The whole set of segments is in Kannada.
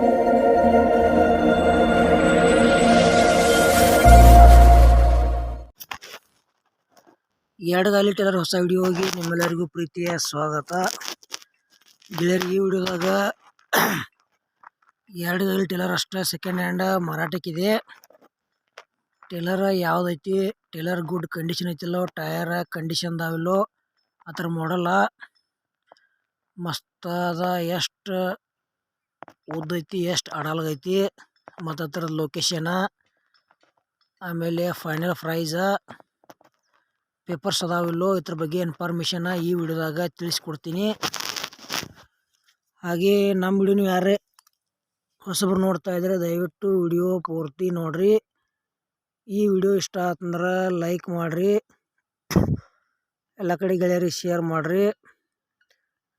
ಎರಡು ಗಾಲಿ ಟೇಲರ್ ಹೊಸ ವಿಡಿಯೋಗೆ ನಿಮ್ಮೆಲ್ಲರಿಗೂ ಪ್ರೀತಿಯ ಸ್ವಾಗತ. ಗೆಳೆಯರಿಗೆ ಈ ವಿಡಿಯೋದಾಗ ಎರಡು ಗಾಲಿ ಟೇಲರ್ ಅಷ್ಟೇ ಸೆಕೆಂಡ್ ಹ್ಯಾಂಡ್ ಮಾರಾಟಕ್ಕಿದೆ. ಟೇಲರ್ ಯಾವುದೈತಿ, ಟೇಲರ್ ಗುಡ್ ಕಂಡೀಷನ್ ಐತಿಲ್ಲೋ ಟಯರ್ ಕಂಡೀಷನ್ ಅದಾವಿಲ್ಲೋ ಆ ಥರ ಮಾಡಲ್ಲ ಮಸ್ತ್ ಅದ ಎಷ್ಟು ಉದ್ದೈತಿ, ಎಷ್ಟು ಅಡಲ್ಗೈತಿ ಮತ್ತು ಅದರ ಲೊಕೇಶನ ಆಮೇಲೆ ಫೈನಲ್ ಪ್ರೈಸ ಪೇಪರ್ಸ್ ಅದಾವಿಲ್ಲೋ ಇದ್ರ ಬಗ್ಗೆ ಇನ್ಫಾರ್ಮೇಷನ್ ಈ ವಿಡಿಯೋದಾಗ ತಿಳಿಸ್ಕೊಡ್ತೀನಿ. ಹಾಗೆ ನಮ್ಮ ವಿಡಿಯೋನು ಯಾರೇ ಹೊಸಬ್ರು ನೋಡ್ತಾ ಇದ್ರೆ ದಯವಿಟ್ಟು ವಿಡಿಯೋ ಪೂರ್ತಿ ನೋಡ್ರಿ. ಈ ವಿಡಿಯೋ ಇಷ್ಟ ಆತಂದ್ರೆ ಲೈಕ್ ಮಾಡಿರಿ. ಎಲ್ಲ ಕಡೆ ಗೆಳೆಯರಿಗೆ ಶೇರ್ ಮಾಡಿರಿ.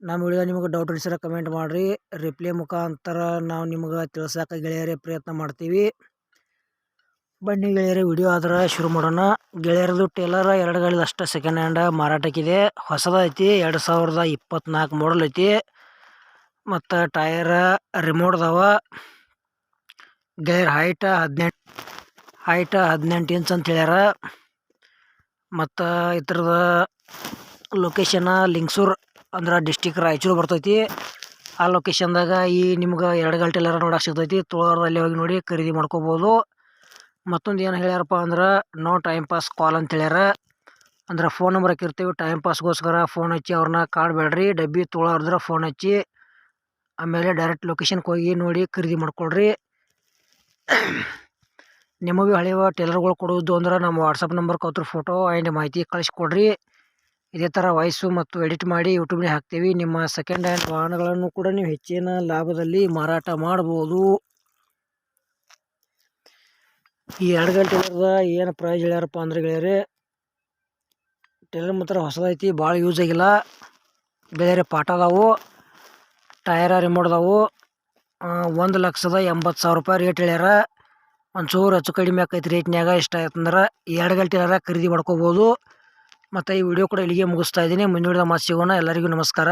ನಮ್ಮ ವಿಡಿಯೋ ನಿಮಗೆ ಡೌಟ್ ಅನಿಸಿದ್ರೆ ಕಮೆಂಟ್ ಮಾಡಿರಿ. ರಿಪ್ಲೈ ಮುಖಾಂತರ ನಾವು ನಿಮ್ಗೆ ತಿಳ್ಸಕ್ಕೆ ಗೆಳೆಯರೇ ಪ್ರಯತ್ನ ಮಾಡ್ತೀವಿ. ಬನ್ನಿ ಗೆಳೆಯರೇ, ವಿಡಿಯೋ ಆದ್ರೆ ಶುರು ಮಾಡೋಣ. ಗೆಳೆಯರದು ಟೇಲರ್ ಎರಡು ಗಾಡಿದ ಅಷ್ಟೇ ಸೆಕೆಂಡ್ ಹ್ಯಾಂಡ್ ಮಾರಾಟಕ್ಕಿದೆ. ಹೊಸದೈತಿ ಎರಡು ಸಾವಿರದ ಇಪ್ಪತ್ನಾಲ್ಕು ಮಾಡಲ್ ಐತಿ. ಮತ್ತು ಟಯರ ರಿಮೋಟ್ ಅದಾವ. ಗೆಳೆಯರ್ ಹೈಟ ಹದಿನೆಂಟು ಹೈಟ ಹದಿನೆಂಟು ಇಂಚ್ ಅಂತ ಹೇಳ್ಯಾರ. ಮತ್ತು ಇದ್ರದ ಲೊಕೇಶನ ಲಿಂಗ್ಸೂರ್ ಅಂದ್ರೆ ಡಿಸ್ಟಿಕ್ ರಾಯಚೂರು ಬರ್ತೈತಿ. ಆ ಲೊಕೇಶನ್ದಾಗ ಈ ನಿಮ್ಗೆ ಎರಡು ಗಂಟೆ ಎಲ್ಲಾರ ನೋಡಕ್ಕೆ ಸಿಗ್ತೈತಿ. ತುಳದಲ್ಲಿ ಹೋಗಿ ನೋಡಿ ಖರೀದಿ ಮಾಡ್ಕೋಬೋದು. ಮತ್ತೊಂದು ಏನು ಹೇಳ್ಯಾರಪ್ಪ ಅಂದ್ರೆ ನೋ ಟೈಮ್ ಪಾಸ್ ಕಾಲ್ ಅಂತ ಹೇಳ್ಯಾರ. ಅಂದ್ರೆ ಫೋನ್ ನಂಬರ್ ಹಾಕಿರ್ತೀವಿ. ಟೈಮ್ ಪಾಸ್ಗೋಸ್ಕರ ಫೋನ್ ಹಚ್ಚಿ ಅವ್ರನ್ನ ಕಾಡಬೇಡ್ರಿ. ಡಬ್ಬಿ ತೊಗೊಳೋರ್ದ್ರೆ ಫೋನ್ ಹಚ್ಚಿ ಆಮೇಲೆ ಡೈರೆಕ್ಟ್ ಲೊಕೇಶನ್ಗೆ ಹೋಗಿ ನೋಡಿ ಖರೀದಿ ಮಾಡ್ಕೊಳ್ರಿ. ನಿಮಗೆ ಹಳೆಯ ಟೇಲರ್ಗಳು ಕೊಡೋದು ಅಂದ್ರೆ ನಮ್ಮ ವಾಟ್ಸಪ್ ನಂಬರ್ ಕೊತ್ರ ಫೋಟೋ ಆ್ಯಂಡ್ ಮಾಹಿತಿ ಕಳಿಸ್ಕೊಡ್ರಿ ಇದೇ ಥರ ವಾಯ್ಸು ಮತ್ತು ಎಡಿಟ್ ಮಾಡಿ ಯೂಟ್ಯೂಬ್ಗೆ ಹಾಕ್ತೀವಿ. ನಿಮ್ಮ ಸೆಕೆಂಡ್ ಹ್ಯಾಂಡ್ ವಾಹನಗಳನ್ನು ಕೂಡ ನೀವು ಹೆಚ್ಚಿನ ಲಾಭದಲ್ಲಿ ಮಾರಾಟ ಮಾಡ್ಬೋದು. ಈ ಎರಡು ಗಂಟೆ ಏನು ಪ್ರೈಸ್ ಹೇಳ್ಯಾರಪ್ಪ ಅಂದ್ರೆ ಗೆಳೆಯರೆ, ಟೈಲರ್ ಮಾತ್ರ ಹೊಸದೈತಿ, ಭಾಳ ಯೂಸ್ ಆಗಿಲ್ಲ. ಬೇರೆ ಪಾಠ ಅದಾವು, ಟಯರ ರಿಮೋಟ್ ಅದಾವು. ಒಂದು ಲಕ್ಷದ ಎಂಬತ್ತು ಸಾವಿರ ರೂಪಾಯಿ ರೇಟ್ ಹೇಳ್ಯಾರ. ಒಂಚೂರು ಹೆಚ್ಚು ಕಡಿಮೆ ಆಕೈತಿ ರೇಟ್ನ್ಯಾಗ ಇಷ್ಟ ಆಯ್ತಂದ್ರೆ ಎರಡು ಗಂಟೆ ಖರೀದಿ ಮಾಡ್ಕೋಬೋದು. ಮತ್ತು ಈ ವಿಡಿಯೋ ಕೂಡ ಇಲ್ಲಿಗೆ ಮುಗಿಸ್ತಾ ಇದ್ದೀನಿ. ಮುಂದಿನ ಮಾತು ಸಿಗೋಣ. ಎಲ್ಲರಿಗೂ ನಮಸ್ಕಾರ.